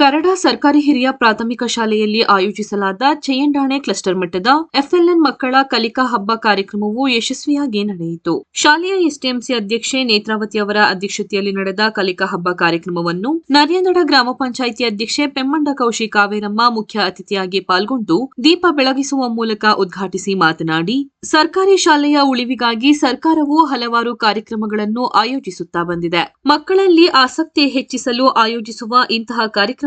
ಕರಡ ಸರ್ಕಾರಿ ಹಿರಿಯ ಪ್ರಾಥಮಿಕ ಶಾಲೆಯಲ್ಲಿ ಆಯೋಜಿಸಲಾದ ಚಯ್ಯಂಡಾಣೆ ಕ್ಲಸ್ಟರ್ ಮಟ್ಟದ ಎಫ್ಎಲ್ಎನ್ ಮಕ್ಕಳ ಕಲಿಕಾ ಹಬ್ಬ ಕಾರ್ಯಕ್ರಮವು ಯಶಸ್ವಿಯಾಗಿ ನಡೆಯಿತು. ಶಾಲೆಯ ಎಸ್ಟಿಎಂಸಿ ಅಧ್ಯಕ್ಷೆ ನೇತ್ರಾವತಿ ಅವರ ಅಧ್ಯಕ್ಷತೆಯಲ್ಲಿ ನಡೆದ ಕಲಿಕಾ ಹಬ್ಬ ಕಾರ್ಯಕ್ರಮವನ್ನು ನರಿಯಂದಡ ಗ್ರಾಮ ಪಂಚಾಯಿತಿ ಅಧ್ಯಕ್ಷೆ ಪೆಮ್ಮಂಡ ಕೌಶಿ ಕಾವೇರಮ್ಮ ಮುಖ್ಯ ಅತಿಥಿಯಾಗಿ ಪಾಲ್ಗೊಂಡು ದೀಪ ಬೆಳಗಿಸುವ ಮೂಲಕ ಉದ್ಘಾಟಿಸಿ ಮಾತನಾಡಿ, ಸರ್ಕಾರಿ ಶಾಲೆಯ ಉಳಿವಿಗಾಗಿ ಸರ್ಕಾರವು ಹಲವಾರು ಕಾರ್ಯಕ್ರಮಗಳನ್ನು ಆಯೋಜಿಸುತ್ತಾ ಬಂದಿದೆ. ಮಕ್ಕಳಲ್ಲಿ ಆಸಕ್ತಿ ಹೆಚ್ಚಿಸಲು ಆಯೋಜಿಸುವ ಇಂತಹ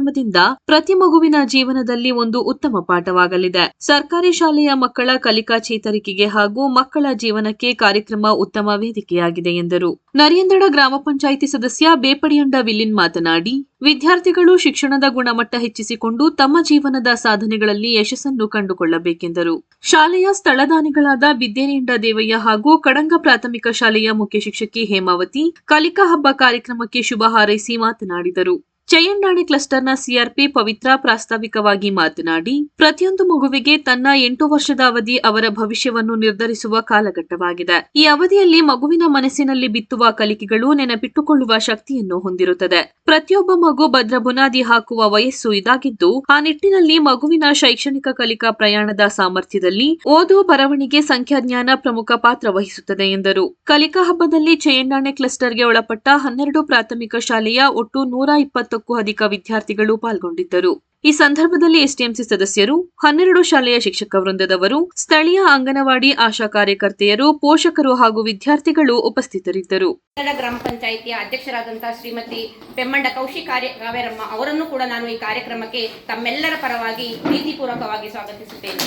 ಕಾರ್ಯಕ್ರಮದಿಂದ ಪ್ರತಿ ಮಗುವಿನ ಜೀವನದಲ್ಲಿ ಒಂದು ಉತ್ತಮ ಪಾಠವಾಗಲಿದೆ. ಸರ್ಕಾರಿ ಶಾಲೆಯ ಮಕ್ಕಳ ಕಲಿಕಾ ಚೇತರಿಕೆಗೆ ಹಾಗೂ ಮಕ್ಕಳ ಜೀವನಕ್ಕೆ ಕಾರ್ಯಕ್ರಮ ಉತ್ತಮ ವೇದಿಕೆಯಾಗಿದೆ ಎಂದರು. ನರಿಯಂದಡ ಗ್ರಾಮ ಪಂಚಾಯಿತಿ ಸದಸ್ಯ ಬೇಪಡಿಯಂಡ ವಿಲಿನ್ ಮಾತನಾಡಿ, ವಿದ್ಯಾರ್ಥಿಗಳು ಶಿಕ್ಷಣದ ಗುಣಮಟ್ಟ ಹೆಚ್ಚಿಸಿಕೊಂಡು ತಮ್ಮ ಜೀವನದ ಸಾಧನೆಗಳಲ್ಲಿ ಯಶಸ್ಸನ್ನು ಕಂಡುಕೊಳ್ಳಬೇಕೆಂದರು. ಶಾಲೆಯ ಸ್ಥಳದಾನಿಗಳಾದ ಬಿದ್ದೇನೆಯಂಡ ದೇವಯ್ಯ ಹಾಗೂ ಕಡಂಗ ಪ್ರಾಥಮಿಕ ಶಾಲೆಯ ಮುಖ್ಯ ಶಿಕ್ಷಕಿ ಹೇಮಾವತಿ ಕಲಿಕಾ ಹಬ್ಬ ಕಾರ್ಯಕ್ರಮಕ್ಕೆ ಶುಭ ಹಾರೈಸಿ ಮಾತನಾಡಿದರು. ಚಯ್ಯಂಡಾಣೆ ಕ್ಲಸ್ಟರ್ನ ಸಿಆರ್ಪಿ ಪವಿತ್ರ ಪ್ರಾಸ್ತಾವಿಕವಾಗಿ ಮಾತನಾಡಿ, ಪ್ರತಿಯೊಂದು ಮಗುವಿಗೆ ತನ್ನ ಎಂಟು ವರ್ಷದ ಅವಧಿ ಅವರ ಭವಿಷ್ಯವನ್ನು ನಿರ್ಧರಿಸುವ ಕಾಲಘಟ್ಟವಾಗಿದೆ. ಈ ಅವಧಿಯಲ್ಲಿ ಮಗುವಿನ ಮನಸ್ಸಿನಲ್ಲಿ ಬಿತ್ತುವ ಕಲಿಕೆಗಳು ನೆನಪಿಟ್ಟುಕೊಳ್ಳುವ ಶಕ್ತಿಯನ್ನು ಹೊಂದಿರುತ್ತದೆ. ಪ್ರತಿಯೊಬ್ಬ ಮಗು ಭದ್ರ ಬುನಾದಿ ಹಾಕುವ ವಯಸ್ಸು ಇದಾಗಿದ್ದು, ಆ ನಿಟ್ಟಿನಲ್ಲಿ ಮಗುವಿನ ಶೈಕ್ಷಣಿಕ ಕಲಿಕಾ ಪ್ರಯಾಣದ ಸಾಮರ್ಥ್ಯದಲ್ಲಿ ಓದು ಬರವಣಿಗೆ ಸಂಖ್ಯಾಜ್ಞಾನ ಪ್ರಮುಖ ಪಾತ್ರ ವಹಿಸುತ್ತದೆ ಎಂದರು. ಕಲಿಕಾ ಹಬ್ಬದಲ್ಲಿ ಚಯ್ಯಂಡಾಣೆ ಕ್ಲಸ್ಟರ್ಗೆ ಒಳಪಟ್ಟ ಹನ್ನೆರಡು ಪ್ರಾಥಮಿಕ ಶಾಲೆಯ ಒಟ್ಟು ನೂರ ಇಪ್ಪತ್ತಕ್ಕೂ ಅಧಿಕ ವಿದ್ಯಾರ್ಥಿಗಳು ಪಾಲ್ಗೊಂಡಿದ್ದರು. ಈ ಸಂದರ್ಭದಲ್ಲಿ ಎಸ್ಟಿಎಂಸಿ ಸದಸ್ಯರು, ಹನ್ನೆರಡು ಶಾಲೆಯ ಶಿಕ್ಷಕ ವೃಂದದವರು, ಸ್ಥಳೀಯ ಅಂಗನವಾಡಿ ಆಶಾ ಕಾರ್ಯಕರ್ತೆಯರು, ಪೋಷಕರು ಹಾಗೂ ವಿದ್ಯಾರ್ಥಿಗಳು ಉಪಸ್ಥಿತರಿದ್ದರು. ಕನ್ನಡ ಗ್ರಾಮ ಪಂಚಾಯಿತಿಯ ಅಧ್ಯಕ್ಷರಾದಂತಹ ಶ್ರೀಮತಿ ಪೆಮ್ಮಂಡ ಕೌಶಿ ಕಾರ್ಯ ಅವರನ್ನು ಕೂಡ ನಾನು ಈ ಕಾರ್ಯಕ್ರಮಕ್ಕೆ ತಮ್ಮೆಲ್ಲರ ಪರವಾಗಿ ಪ್ರೀತಿಪೂರ್ವಕವಾಗಿ ಸ್ವಾಗತಿಸುತ್ತೇನೆ.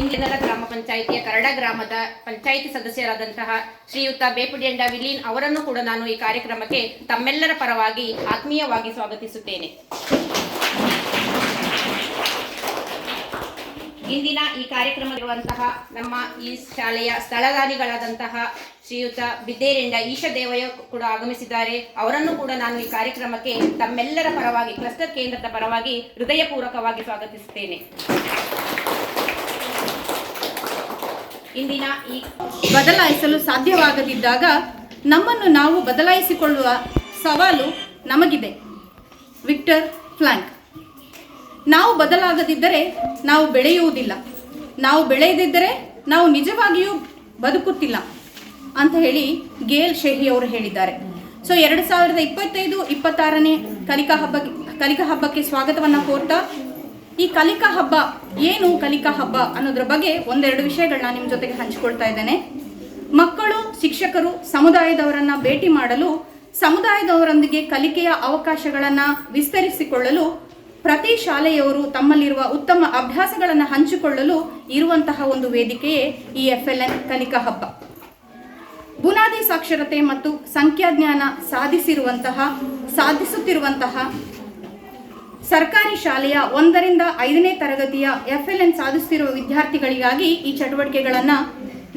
ಇಂದಿನ ಗ್ರಾಮ ಪಂಚಾಯಿತಿಯ ಕರಡ ಗ್ರಾಮದ ಪಂಚಾಯಿತಿ ಸದಸ್ಯರಾದಂತಹ ಶ್ರೀಯುತ ಬೇಪುಡಿಯಂಡ ವಿಲೀನ್ ಅವರನ್ನು ಕೂಡ ನಾನು ಈ ಕಾರ್ಯಕ್ರಮಕ್ಕೆ ತಮ್ಮೆಲ್ಲರ ಪರವಾಗಿ ಆತ್ಮೀಯವಾಗಿ ಸ್ವಾಗತಿಸುತ್ತೇನೆ. ಇಂದಿನ ಈ ಕಾರ್ಯಕ್ರಮವಿರುವಂತಹ ನಮ್ಮ ಈ ಶಾಲೆಯ ಸ್ಥಳದಾನಿಗಳಾದಂತಹ ಶ್ರೀಯುತ ಬಿದ್ದೇರೆಂಡ ಈಶ ದೇವಯ್ಯ ಕೂಡ ಆಗಮಿಸಿದ್ದಾರೆ. ಅವರನ್ನು ಕೂಡ ನಾನು ಈ ಕಾರ್ಯಕ್ರಮಕ್ಕೆ ತಮ್ಮೆಲ್ಲರ ಪರವಾಗಿ, ಕ್ಲಸ್ಟರ್ ಕೇಂದ್ರದ ಪರವಾಗಿ ಹೃದಯಪೂರ್ವಕವಾಗಿ ಸ್ವಾಗತಿಸುತ್ತೇನೆ. ಇಂದಿನ ಈ ಬದಲಾಯಿಸಲು ಸಾಧ್ಯವಾಗದಿದ್ದಾಗ ನಮ್ಮನ್ನು ನಾವು ಬದಲಾಯಿಸಿಕೊಳ್ಳುವ ಸವಾಲು ನಮಗಿದೆ. Viktor Frankl. ನಾವು ಬದಲಾಗದಿದ್ದರೆ ನಾವು ಬೆಳೆಯುವುದಿಲ್ಲ. ನಾವು ಬೆಳೆಯದಿದ್ದರೆ ನಾವು ನಿಜವಾಗಿಯೂ ಬದುಕುತ್ತಿಲ್ಲ ಅಂತ ಹೇಳಿ ಗೇಲ್ ಶೆಹಿ ಅವರು ಹೇಳಿದ್ದಾರೆ. ಸೊ, ಎರಡು ಸಾವಿರದ ಇಪ್ಪತ್ತೈದು, ಇಪ್ಪತ್ತಾರನೇ ಕಲಿಕಾ ಹಬ್ಬ ಕಲಿಕಾ ಹಬ್ಬಕ್ಕೆ ಸ್ವಾಗತವನ್ನು ಕೋರ್ತಾ ಈ ಕಲಿಕಾ ಹಬ್ಬ, ಏನು ಕಲಿಕಾ ಹಬ್ಬ ಅನ್ನೋದ್ರ ಬಗ್ಗೆ ಒಂದೆರಡು ವಿಷಯಗಳನ್ನ ನಿಮ್ಮ ಜೊತೆಗೆ ಹಂಚಿಕೊಳ್ತಾ ಇದ್ದೇನೆ. ಮಕ್ಕಳು, ಶಿಕ್ಷಕರು, ಸಮುದಾಯದವರನ್ನ ಭೇಟಿ ಮಾಡಲು, ಸಮುದಾಯದವರೊಂದಿಗೆ ಕಲಿಕೆಯ ಅವಕಾಶಗಳನ್ನು ವಿಸ್ತರಿಸಿಕೊಳ್ಳಲು ಪ್ರತಿ ಶಾಲೆಯವರು ತಮ್ಮಲ್ಲಿರುವ ಉತ್ತಮ ಅಭ್ಯಾಸಗಳನ್ನು ಹಂಚಿಕೊಳ್ಳಲು ಇರುವಂತಹ ಒಂದು ವೇದಿಕೆಯೇ ಈ ಎಫ್ ಎಲ್ ಎನ್ ಕಲಿಕಾ ಹಬ್ಬ. ಬುನಾದಿ ಸಾಕ್ಷರತೆ ಮತ್ತು ಸಂಖ್ಯಾಜ್ಞಾನ ಸಾಧಿಸಿರುವಂತಹ, ಸಾಧಿಸುತ್ತಿರುವಂತಹ ಸರ್ಕಾರಿ ಶಾಲೆಯ ಒಂದರಿಂದ ಐದನೇ ತರಗತಿಯ ಎಫ್ ಎಲ್ ಎನ್ ಸಾಧಿಸುತ್ತಿರುವ ವಿದ್ಯಾರ್ಥಿಗಳಿಗಾಗಿ ಈ ಚಟುವಟಿಕೆಗಳನ್ನು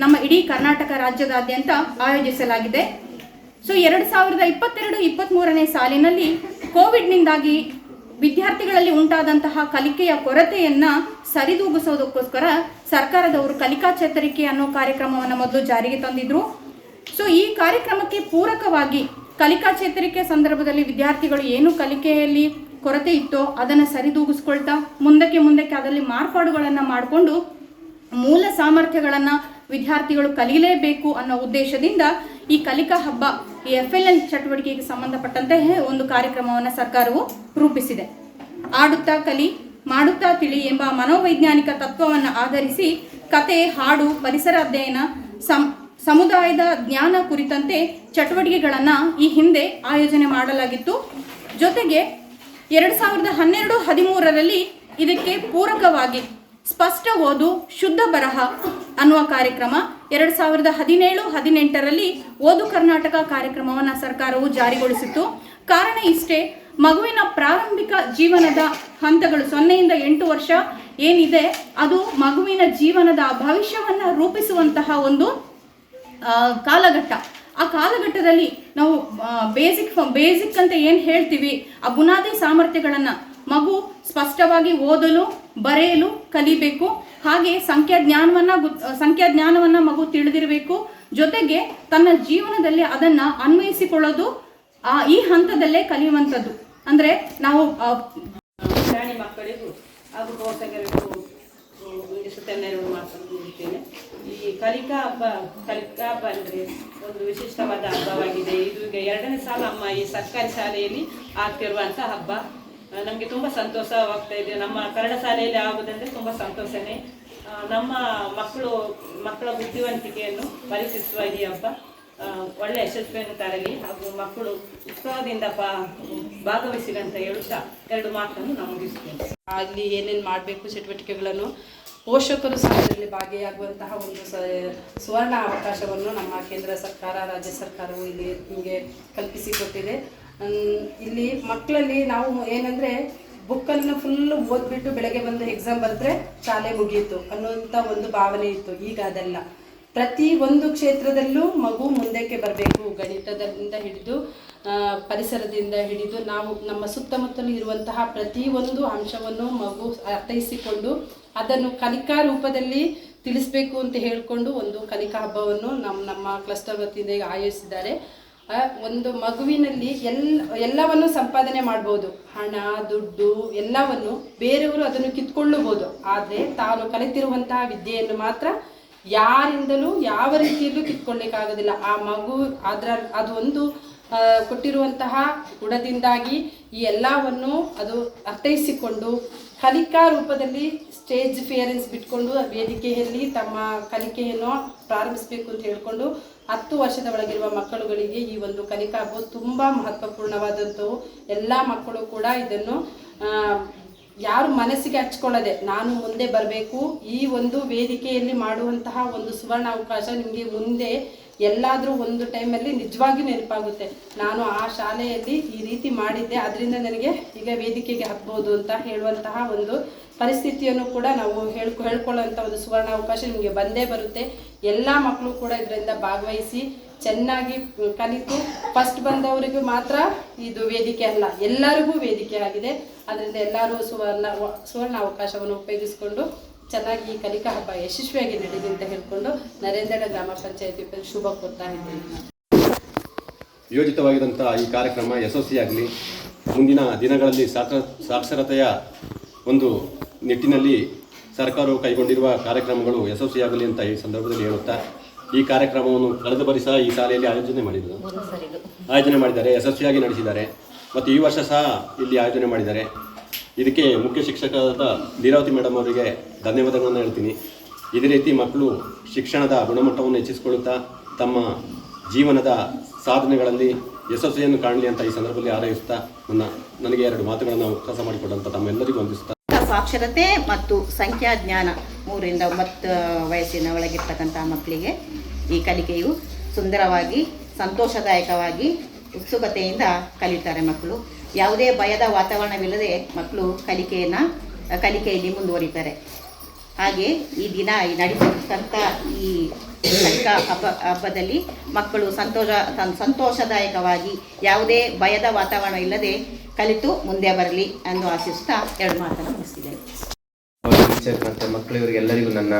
ನಮ್ಮ ಇಡೀ ಕರ್ನಾಟಕ ರಾಜ್ಯದಾದ್ಯಂತ ಆಯೋಜಿಸಲಾಗಿದೆ. ಸೊ ಎರಡು ಸಾವಿರದ ಇಪ್ಪತ್ತೆರಡು ಇಪ್ಪತ್ತ್ಮೂರನೇ ಸಾಲಿನಲ್ಲಿ ಕೋವಿಡ್ನಿಂದಾಗಿ ವಿದ್ಯಾರ್ಥಿಗಳಲ್ಲಿ ಉಂಟಾದಂತಹ ಕಲಿಕೆಯ ಕೊರತೆಯನ್ನು ಸರಿದೂಗಿಸೋದಕ್ಕೋಸ್ಕರ ಸರ್ಕಾರದವರು ಕಲಿಕಾ ಚೇತರಿಕೆ ಅನ್ನೋ ಕಾರ್ಯಕ್ರಮವನ್ನು ಮೊದಲು ಜಾರಿಗೆ ತಂದಿದ್ರು. ಸೊ ಈ ಕಾರ್ಯಕ್ರಮಕ್ಕೆ ಪೂರಕವಾಗಿ ಕಲಿಕಾ ಚೇತರಿಕೆ ಸಂದರ್ಭದಲ್ಲಿ ವಿದ್ಯಾರ್ಥಿಗಳು ಏನು ಕಲಿಕೆಯಲ್ಲಿ ಕೊರತೆ ಇತ್ತೋ ಅದನ್ನು ಸರಿದೂಗಿಸ್ಕೊಳ್ತಾ ಮುಂದಕ್ಕೆ ಮುಂದಕ್ಕೆ ಅದರಲ್ಲಿ ಮಾರ್ಪಾಡುಗಳನ್ನು ಮಾಡಿಕೊಂಡು ಮೂಲ ಸಾಮರ್ಥ್ಯಗಳನ್ನು ವಿದ್ಯಾರ್ಥಿಗಳು ಕಲಿಯಲೇಬೇಕು ಅನ್ನೋ ಉದ್ದೇಶದಿಂದ ಈ ಕಲಿಕಾ ಹಬ್ಬ, ಈ ಎಫ್ ಎಲ್ ಎನ್ ಚಟುವಟಿಕೆಗೆ ಸಂಬಂಧಪಟ್ಟಂತೆ ಒಂದು ಕಾರ್ಯಕ್ರಮವನ್ನು ಸರ್ಕಾರವು ರೂಪಿಸಿದೆ. ಆಡುತ್ತಾ ಕಲಿ, ಮಾಡುತ್ತಾ ತಿಳಿ ಎಂಬ ಮನೋವೈಜ್ಞಾನಿಕ ತತ್ವವನ್ನು ಆಧರಿಸಿ ಕತೆ, ಹಾಡು, ಪರಿಸರ ಅಧ್ಯಯನ, ಸಂ, ಸಮುದಾಯದ ಜ್ಞಾನ ಕುರಿತಂತೆ ಚಟುವಟಿಕೆಗಳನ್ನು ಈ ಹಿಂದೆ ಆಯೋಜನೆ ಮಾಡಲಾಗಿತ್ತು. ಜೊತೆಗೆ ಎರಡು ಸಾವಿರದ ಹನ್ನೆರಡು ಹದಿಮೂರರಲ್ಲಿ ಇದಕ್ಕೆ ಪೂರಕವಾಗಿ ಸ್ಪಷ್ಟ ಓದು ಶುದ್ಧ ಬರಹ ಅನ್ನುವ ಕಾರ್ಯಕ್ರಮ ಎರಡು ಸಾವಿರದ ಹದಿನೇಳು ಹದಿನೆಂಟರಲ್ಲಿ ಓದು ಕರ್ನಾಟಕ ಕಾರ್ಯಕ್ರಮವನ್ನು ಸರ್ಕಾರವು ಜಾರಿಗೊಳಿಸಿತ್ತು. ಕಾರಣ ಇಷ್ಟೇ, ಮಗುವಿನ ಪ್ರಾರಂಭಿಕ ಜೀವನದ ಹಂತಗಳು ಸೊನ್ನೆಯಿಂದ ಎಂಟು ವರ್ಷ ಏನಿದೆ, ಅದು ಮಗುವಿನ ಜೀವನದ ಭವಿಷ್ಯವನ್ನು ರೂಪಿಸುವಂತಹ ಒಂದು ಕಾಲಘಟ್ಟ. ಆ ಕಾಲಘಟ್ಟದಲ್ಲಿ ನಾವು ಬೇಸಿಕ್ ಬೇಸಿಕ್ ಅಂತ ಏನು ಹೇಳ್ತೀವಿ? ಆ ಬುನಾದಿ ಸಾಮರ್ಥ್ಯಗಳನ್ನು ಮಗು ಸ್ಪಷ್ಟವಾಗಿ ಓದಲು, ಬರೆಯಲು ಕಲಿಬೇಕು. ಹಾಗೆ ಸಂಖ್ಯಾ ಜ್ಞಾನವನ್ನು ಸಂಖ್ಯಾ ಜ್ಞಾನವನ್ನು ಮಗು ತಿಳಿದಿರಬೇಕು. ಜೊತೆಗೆ ತನ್ನ ಜೀವನದಲ್ಲಿ ಅದನ್ನ ಅನ್ವಯಿಸಿಕೊಳ್ಳೋದು ಈ ಹಂತದಲ್ಲೇ ಕಲಿಯುವಂಥದ್ದು. ಅಂದ್ರೆ ನಾವು ಮಕ್ಕಳಿಗೂ ಹಾಗೂ ಮಾಡ್ಕೊಂಡಿದ್ದೇನೆ ಈ ಕಲಿಕಾ ಹಬ್ಬ ಕಲಿಕಾ ಹಬ್ಬ ಅಂದರೆ ಒಂದು ವಿಶಿಷ್ಟವಾದ ಹಬ್ಬವಾಗಿದೆ. ಇದು ಈಗ ಎರಡನೇ ಸಾಲ ಅಮ್ಮ ಈ ಸರ್ಕಾರಿ ಶಾಲೆಯಲ್ಲಿ ಆಗ್ತಿರುವಂಥ ಹಬ್ಬ. ನಮಗೆ ತುಂಬ ಸಂತೋಷವಾಗ್ತಾ ಇದೆ. ನಮ್ಮ ಕನ್ನಡ ಶಾಲೆಯಲ್ಲಿ ಆಗುವುದಂದ್ರೆ ತುಂಬ ಸಂತೋಷನೇ. ನಮ್ಮ ಮಕ್ಕಳು, ಮಕ್ಕಳ ಬುದ್ಧಿವಂತಿಕೆಯನ್ನು ಪರೀಕ್ಷಿಸುವ ಈ ಹಬ್ಬ. ಒಳ್ಳೆ ಯಶಸ್ವಿಯನ್ನು ತರಲಿ ಹಾಗೂ ಮಕ್ಕಳು ಉತ್ಸಾಹದಿಂದ ಅಂತ ಹೇಳುತ್ತಾ ಎರಡು ಮಾತನ್ನು ನಾವು ಮುಗಿಸ್ತೇವೆ ಅಲ್ಲಿ ಏನೇನು ಮಾಡಬೇಕು, ಚಟುವಟಿಕೆಗಳನ್ನು ಪೋಷಕರು ಸಹ ಇದರಲ್ಲಿ ಭಾಗಿಯಾಗುವಂತಹ ಒಂದು ಸುವರ್ಣ ಅವಕಾಶವನ್ನು ನಮ್ಮ ಕೇಂದ್ರ ಸರ್ಕಾರ, ರಾಜ್ಯ ಸರ್ಕಾರವು ಇಲ್ಲಿ ನಿಮಗೆ ಕಲ್ಪಿಸಿಕೊಟ್ಟಿದೆ. ಇಲ್ಲಿ ಮಕ್ಕಳಲ್ಲಿ ನಾವು ಏನಂದರೆ ಬುಕ್ಕನ್ನು ಫುಲ್ ಓದ್ಬಿಟ್ಟು ಬೆಳಗ್ಗೆ ಬಂದು ಎಕ್ಸಾಮ್ ಬರೆದ್ರೆ ಶಾಲೆ ಮುಗಿಯಿತು ಅನ್ನುವಂಥ ಒಂದು ಭಾವನೆ ಇತ್ತು. ಈಗ ಅದಲ್ಲ. ಪ್ರತಿ ಒಂದು ಕ್ಷೇತ್ರದಲ್ಲೂ ಮಗು ಮುಂದಕ್ಕೆ ಬರಬೇಕು, ಗಣಿತದಿಂದ ಹಿಡಿದು ಪರಿಸರದಿಂದ ಹಿಡಿದು ನಾವು ನಮ್ಮ ಸುತ್ತಮುತ್ತಲು ಇರುವಂತಹ ಪ್ರತಿ ಒಂದು ಅಂಶವನ್ನು ಮಗು ಅರ್ಥೈಸಿಕೊಂಡು ಅದನ್ನು ಕಲಿಕಾ ರೂಪದಲ್ಲಿ ತಿಳಿಸ್ಬೇಕು ಅಂತ ಹೇಳಿಕೊಂಡು ಒಂದು ಕಲಿಕಾ ಹಬ್ಬವನ್ನು ನಮ್ಮ ನಮ್ಮ ಕ್ಲಸ್ಟರ್ ವತಿಯಿಂದ ಆಯೋಜಿಸಿದ್ದಾರೆ. ಒಂದು ಮಗುವಿನಲ್ಲಿ ಎಲ್ಲ ಎಲ್ಲವನ್ನು ಸಂಪಾದನೆ ಮಾಡ್ಬೋದು. ಹಣ, ದುಡ್ಡು ಎಲ್ಲವನ್ನು ಬೇರೆಯವರು ಅದನ್ನು ಕಿತ್ಕೊಳ್ಳಬಹುದು. ಆದರೆ ತಾನು ಕಲಿತಿರುವಂತಹ ವಿದ್ಯೆಯನ್ನು ಮಾತ್ರ ಯಾರಿಂದಲೂ ಯಾವ ರೀತಿಯಲ್ಲೂ ಕಿತ್ಕೊಳ್ಳಿಕ್ಕಾಗೋದಿಲ್ಲ ಆ ಮಗು ಅದರ ಅದು ಒಂದು ಕೊಟ್ಟಿರುವಂತಹ ಗುಣದಿಂದಾಗಿ ಈ ಎಲ್ಲವನ್ನು ಅದು ಅರ್ಥೈಸಿಕೊಂಡು ಕಲಿಕಾ ರೂಪದಲ್ಲಿ ಸ್ಟೇಜ್ ಫಿಯರೆನ್ಸ್ ಬಿಟ್ಕೊಂಡು ವೇದಿಕೆಯಲ್ಲಿ ತಮ್ಮ ಕಲಿಕೆಯನ್ನು ಪ್ರಾರಂಭಿಸಬೇಕು ಅಂತ ಹೇಳಿಕೊಂಡು ಹತ್ತು ವರ್ಷದ ಒಳಗಿರುವ ಮಕ್ಕಳುಗಳಿಗೆ ಈ ಒಂದು ಕಲಿಕಾ ಹಬ್ಬ ತುಂಬ ಮಹತ್ವಪೂರ್ಣವಾದಂಥವು ಎಲ್ಲ ಮಕ್ಕಳು ಕೂಡ ಇದನ್ನು ಯಾರು ಮನಸ್ಸಿಗೆ ಹಚ್ಕೊಳ್ಳದೆ ನಾನು ಮುಂದೆ ಬರಬೇಕು ಈ ಒಂದು ವೇದಿಕೆಯಲ್ಲಿ ಮಾಡುವಂತಹ ಒಂದು ಸುವರ್ಣ ಅವಕಾಶ ನಿಮಗೆ ಮುಂದೆ ಎಲ್ಲಾದರೂ ಒಂದು ಟೈಮಲ್ಲಿ ನಿಜವಾಗಿ ನೆನಪಾಗುತ್ತೆ. ನಾನು ಆ ಶಾಲೆಯಲ್ಲಿ ಈ ರೀತಿ ಮಾಡಿದ್ದೆ ಅದರಿಂದ ನನಗೆ ಈಗ ವೇದಿಕೆಗೆ ಹತ್ಬೋದು ಅಂತ ಹೇಳುವಂತಹ ಒಂದು ಪರಿಸ್ಥಿತಿಯನ್ನು ಕೂಡ ನಾವು ಹೇಳ್ಕೊ ಹೇಳ್ಕೊಳ್ಳೋಂಥ ಒಂದು ಸುವರ್ಣ ಅವಕಾಶ ನಿಮಗೆ ಬಂದೇ ಬರುತ್ತೆ. ಎಲ್ಲ ಮಕ್ಕಳು ಕೂಡ ಇದರಿಂದ ಭಾಗವಹಿಸಿ ಚೆನ್ನಾಗಿ ಕಲಿತು ಫಸ್ಟ್ ಬಂದವರಿಗೂ ಮಾತ್ರ ಇದು ವೇದಿಕೆ ಅಲ್ಲ, ಎಲ್ಲರಿಗೂ ವೇದಿಕೆ ಆಗಿದೆ. ಅದರಿಂದ ಎಲ್ಲರೂ ಸುವರ್ಣ ಸುವರ್ಣ ಅವಕಾಶವನ್ನು ಉಪಯೋಗಿಸಿಕೊಂಡು ಚೆನ್ನಾಗಿ ಈ ಕಲಿಕಾ ಹಬ್ಬ ಯಶಸ್ವಿಯಾಗಿ ನಡೀಲಿ ಅಂತ ಹೇಳ್ಕೊಂಡು ನರೇಂದ್ರ ಗ್ರಾಮ ಪಂಚಾಯತಿ ಶುಭ ಕೊಡ್ತಾ ಇದ್ದೀನಿ. ಯೋಜಿತವಾಗಿದ್ದಂಥ ಈ ಕಾರ್ಯಕ್ರಮ ಯಶಸ್ವಿಯಾಗಲಿ. ಮುಂದಿನ ದಿನಗಳಲ್ಲಿ ಸಾಕ್ಷರ ಸಾಕ್ಷರತೆಯ ಒಂದು ನಿಟ್ಟಿನಲ್ಲಿ ಸರ್ಕಾರವು ಕೈಗೊಂಡಿರುವ ಕಾರ್ಯಕ್ರಮಗಳು ಯಶಸ್ವಿಯಾಗಲಿ ಅಂತ ಈ ಸಂದರ್ಭದಲ್ಲಿ ಹೇಳುತ್ತಾ ಈ ಕಾರ್ಯಕ್ರಮವನ್ನು ಕಳೆದ ಬಾರಿ ಸಹ ಈ ಶಾಲೆಯಲ್ಲಿ ಆಯೋಜನೆ ಮಾಡಿದರು. ಆಯೋಜನೆ ಮಾಡಿದ್ದಾರೆ ಯಶಸ್ವಿಯಾಗಿ ನಡೆಸಿದ್ದಾರೆ. ಮತ್ತು ಈ ವರ್ಷ ಸಹ ಇಲ್ಲಿ ಆಯೋಜನೆ ಮಾಡಿದ್ದಾರೆ. ಇದಕ್ಕೆ ಮುಖ್ಯ ಶಿಕ್ಷಕರಾದ ಲೀಲಾವತಿ ಮೇಡಮ್ ಅವರಿಗೆ ಧನ್ಯವಾದಗಳನ್ನು ಹೇಳ್ತೀನಿ. ಇದೇ ರೀತಿ ಮಕ್ಕಳು ಶಿಕ್ಷಣದ ಗುಣಮಟ್ಟವನ್ನು ಹೆಚ್ಚಿಸಿಕೊಳ್ಳುತ್ತಾ ತಮ್ಮ ಜೀವನದ ಸಾಧನೆಗಳಲ್ಲಿ ಯಶಸ್ವಿಯನ್ನು ಕಾಣಲಿ ಅಂತ ಈ ಸಂದರ್ಭದಲ್ಲಿ ಆರೈಸುತ್ತಾ ನನ್ನ, ನನಗೆ ಎರಡು ಮಾತುಗಳನ್ನು ಅವಕಾಶ ಮಾಡಿಕೊಡುವಂಥ ತಮ್ಮೆಲ್ಲರಿಗೂ ವಂದಿಸುತ್ತಾ. ಸಾಕ್ಷರತೆ ಮತ್ತು ಸಂಖ್ಯಾ ಜ್ಞಾನ ಮೂರಿಂದ ಒಂಬತ್ತು ವಯಸ್ಸಿನ ಒಳಗಿರ್ತಕ್ಕಂಥ ಮಕ್ಕಳಿಗೆ ಈ ಕಲಿಕೆಯು ಸುಂದರವಾಗಿ, ಸಂತೋಷದಾಯಕವಾಗಿ, ಉತ್ಸುಕತೆಯಿಂದ ಕಲಿತಾರೆ ಮಕ್ಕಳು. ಯಾವುದೇ ಭಯದ ವಾತಾವರಣವಿಲ್ಲದೆ ಮಕ್ಕಳು ಕಲಿಕೆಯನ್ನು, ಕಲಿಕೆಯಲ್ಲಿ ಮುಂದುವರಿತಾರೆ. ಹಾಗೆ ಈ ದಿನ ನಡೀತಕ್ಕಂಥ ಈ ಕಲಿಕಾ ಹಬ್ಬ, ಹಬ್ಬದಲ್ಲಿ ಮಕ್ಕಳು ಸಂತೋಷ ಸಂತೋಷದಾಯಕವಾಗಿ ಯಾವುದೇ ಭಯದ ವಾತಾವರಣ ಇಲ್ಲದೆ ಕಲಿತು ಮುಂದೆ ಬರಲಿ ಎಂದು ಆಶಿಸ್ತಾ ಎರಡು ಮಾತನ್ನು ಮುಗಿಸ್ತಿದ್ದೇನೆ. ಟೀಚರ್ ಮತ್ತು ಮಕ್ಕಳು ನನ್ನ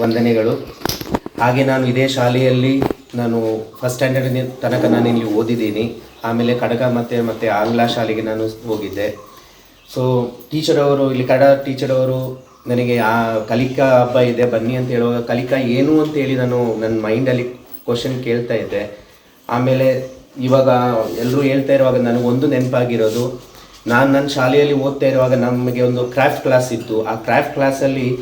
ವಂದನೆಗಳು. ಹಾಗೆ ನಾನು ಇದೇ ಶಾಲೆಯಲ್ಲಿ ನಾನು ಫಸ್ಟ್ ಸ್ಟ್ಯಾಂಡರ್ಡ್ ತನಕ ನಾನು ಇಲ್ಲಿ ಓದಿದ್ದೀನಿ. ಆಮೇಲೆ ಕಡಗ ಮತ್ತು ಮತ್ತು ಆಂಗ್ಲ ಶಾಲೆಗೆ ನಾನು ಹೋಗಿದ್ದೆ. ಸೊ ಟೀಚರ್ ಅವರು, ಇಲ್ಲಿ ಕಡ ಟೀಚರ್ ಅವರು ನನಗೆ, ಆ, ಕಲಿಕಾ ಹಬ್ಬ ಇದೆ, ಬನ್ನಿ ಅಂತ ಹೇಳುವಾಗ ಕಲಿಕಾ ಏನು ಅಂತ ಹೇಳಿ ನಾನು ನನ್ನ ಮೈಂಡಲ್ಲಿ ಕ್ವಶನ್ ಕೇಳ್ತಾ ಇದ್ದೆ. ಆಮೇಲೆ ಇವಾಗ ಎಲ್ಲರೂ ಹೇಳ್ತಾ ಇರುವಾಗ ನನಗೊಂದು ನೆನಪಾಗಿರೋದು, ನಾನು ನನ್ನ ಶಾಲೆಯಲ್ಲಿ ಓದ್ತಾ ಇರುವಾಗ ನಮಗೆ ಒಂದು ಕ್ರಾಫ್ಟ್ ಕ್ಲಾಸ್ ಇತ್ತು. ಆ ಕ್ರಾಫ್ಟ್ ಕ್ಲಾಸಲ್ಲಿ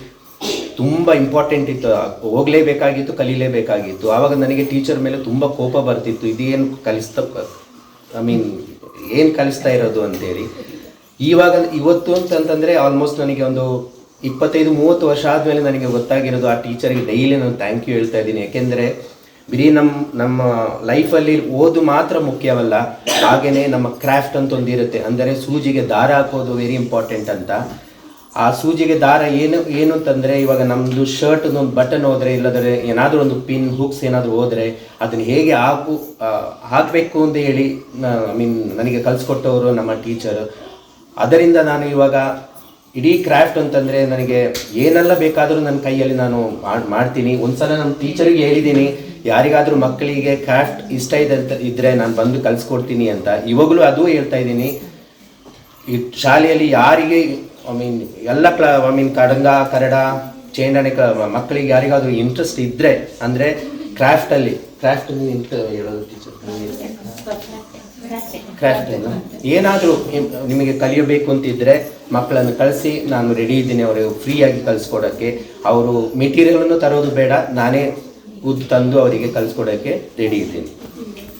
ತುಂಬ ಇಂಪಾರ್ಟೆಂಟ್ ಇತ್ತು. ಹೋಗಲೇಬೇಕಾಗಿತ್ತು, ಕಲೀಲೇಬೇಕಾಗಿತ್ತು. ಆವಾಗ ನನಗೆ ಟೀಚರ್ ಮೇಲೆ ತುಂಬ ಕೋಪ ಬರ್ತಿತ್ತು. ಇದೇನು ಕಲಿಸ್ತಾ ಐ ಮೀನ್ ಏನು ಕಲಿಸ್ತಾ ಇರೋದು ಅಂತೇಳಿ. ಇವಾಗ ಇವತ್ತು ಅಂತಂತಂದರೆ ಆಲ್ಮೋಸ್ಟ್ ನನಗೆ ಒಂದು ಇಪ್ಪತ್ತೈದು, ಮೂವತ್ತು ವರ್ಷ ಆದಮೇಲೆ ನನಗೆ ಗೊತ್ತಾಗಿರೋದು ಆ ಟೀಚರ್ಗೆ ಡೈಲಿ ನಾನು ಥ್ಯಾಂಕ್ ಯು ಹೇಳ್ತಾ ಇದ್ದೀನಿ. ಯಾಕೆಂದರೆ ಬರೀ ನಮ್ಮ ನಮ್ಮ ಲೈಫಲ್ಲಿ ಓದು ಮಾತ್ರ ಮುಖ್ಯವಲ್ಲ. ಹಾಗೆಯೇ ನಮ್ಮ ಕ್ರಾಫ್ಟ್ ಅಂತ ಒಂದಿರುತ್ತೆ ಅಂದರೆ ಸೂಜಿಗೆ ದಾರ ಹಾಕೋದು ವೆರಿ ಇಂಪಾರ್ಟೆಂಟ್ ಅಂತ. ಆ ಸೂಜಿಗೆ ದಾರ ಏನು ಏನು ಅಂತಂದರೆ ಇವಾಗ ನಮ್ಮದು ಶರ್ಟ್ ಒಂದು ಬಟನ್ ಹೋದರೆ ಇಲ್ಲದ್ರೆ ಏನಾದರೂ ಒಂದು ಪಿನ್ ಹುಕ್ಸ್ ಏನಾದರೂ ಹೋದರೆ ಅದನ್ನು ಹೇಗೆ ಹಾಕು ಹಾಕಬೇಕು ಅಂತ ಹೇಳಿ ಐ ಮೀನ್ ನನಗೆ ಕಲಿಸ್ಕೊಟ್ಟವರು ನಮ್ಮ ಟೀಚರ್ ಅದರಿಂದ ನಾನು ಇವಾಗ ಇಡೀ ಕ್ರಾಫ್ಟ್ ಅಂತಂದರೆ ನನಗೆ ಏನೆಲ್ಲ ಬೇಕಾದರೂ ನನ್ನ ಕೈಯಲ್ಲಿ ನಾನು ಮಾಡ್- ಮಾಡ್ತೀನಿ. ಒಂದ್ಸಲ ನಮ್ಮ ಟೀಚರಿಗೆ ಹೇಳಿದ್ದೀನಿ ಯಾರಿಗಾದರೂ ಮಕ್ಕಳಿಗೆ ಕ್ರಾಫ್ಟ್ ಇಷ್ಟ ಇದೆ ಅಂತ ಇದ್ದರೆ ನಾನು ಬಂದು ಕಲಿಸ್ಕೊಡ್ತೀನಿ ಅಂತ. ಇವಾಗಲೂ ಅದು ಹೇಳ್ತಾ ಇದ್ದೀನಿ. ಈ ಶಾಲೆಯಲ್ಲಿ ಯಾರಿಗೆ ಐ ಮೀನ್ ಎಲ್ಲ ಕ್ಲ ಐ ಮೀನ್ ಕಡಂಗ, ಕರಡ ಚೇಂಡಾಣೆ ಕ, ಮಕ್ಕಳಿಗೆ ಯಾರಿಗಾದರೂ ಇಂಟ್ರೆಸ್ಟ್ ಇದ್ದರೆ ಅಂದರೆ ಕ್ರಾಫ್ಟಲ್ಲಿ ಕ್ರಾಫ್ಟ್ ಇಂಟ್ ಹೇಳೋದು ಟೀಚರ್ ಕ್ರಾಫ್ಟ್ ಏನಾದರೂ ನಿಮಗೆ ಕಲಿಯಬೇಕು ಅಂತಿದ್ದರೆ ಮಕ್ಕಳನ್ನು ಕಳಿಸಿ, ನಾನು ರೆಡಿ ಇದ್ದೀನಿ, ಅವರು ಫ್ರೀಯಾಗಿ ಕಲಿಸ್ಕೊಡೋಕ್ಕೆ. ಅವರು ಮೆಟೀರಿಯಲನ್ನು ತರೋದು ಬೇಡ, ನಾನೇ ಉದ್ದು ತಂದು ಅವರಿಗೆ ಕಲಿಸ್ಕೊಡೋಕ್ಕೆ ರೆಡಿ ಇದ್ದೀನಿ.